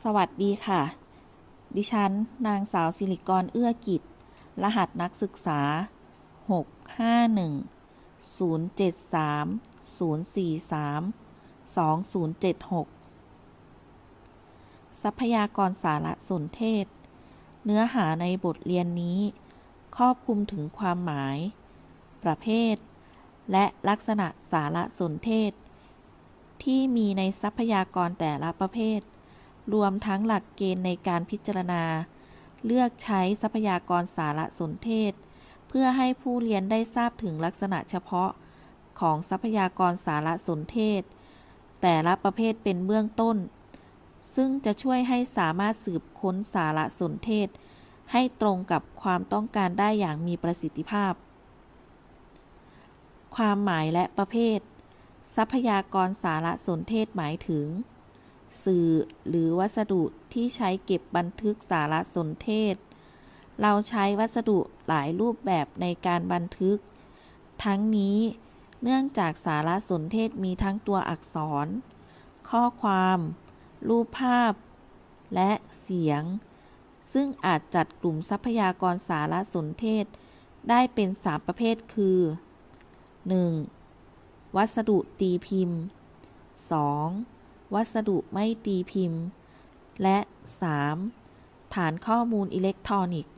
สวัสดีค่ะ ดิฉัน นางสาวสิริกรเอื้อกิจ รหัสนักศึกษา 651 073 043 2076 ทรัพยากรสารสนเทศ เนื้อหาในบทเรียนนี้ ครอบคลุมถึงความหมาย ประเภท และลักษณะสารสนเทศ ที่มีในทรัพยากรแต่ละประเภท รวมทั้งหลักเกณฑ์ในการพิจารณา เลือกใช้ทรัพยากรสารสนเทศ เพื่อให้ผู้เรียนได้ทราบถึงลักษณะเฉพาะของทรัพยากรสารสนเทศ แต่ละประเภทเป็นเบื้องต้น ซึ่งจะช่วยให้สามารถสืบค้นสารสนเทศ ให้ตรงกับความต้องการได้อย่างมีประสิทธิภาพ ความหมายและประเภท ทรัพยากรสารสนเทศหมายถึง สื่อหรือวัสดุที่ใช้เก็บบันทึกสารสนเทศ เราใช้วัสดุหลายรูปแบบในการบันทึก ทั้งนี้เนื่องจากสารสนเทศมีทั้งตัวอักษร ข้อความ รูปภาพ และเสียง ซึ่งอาจจัดกลุ่มทรัพยากรสารสนเทศ ได้เป็น3ประเภทคือ 1. วัสดุตีพิมพ์ 2. วัสดุไม่ตีพิมพ์ และ 3. ฐานข้อมูลอิเล็กทรอนิกส์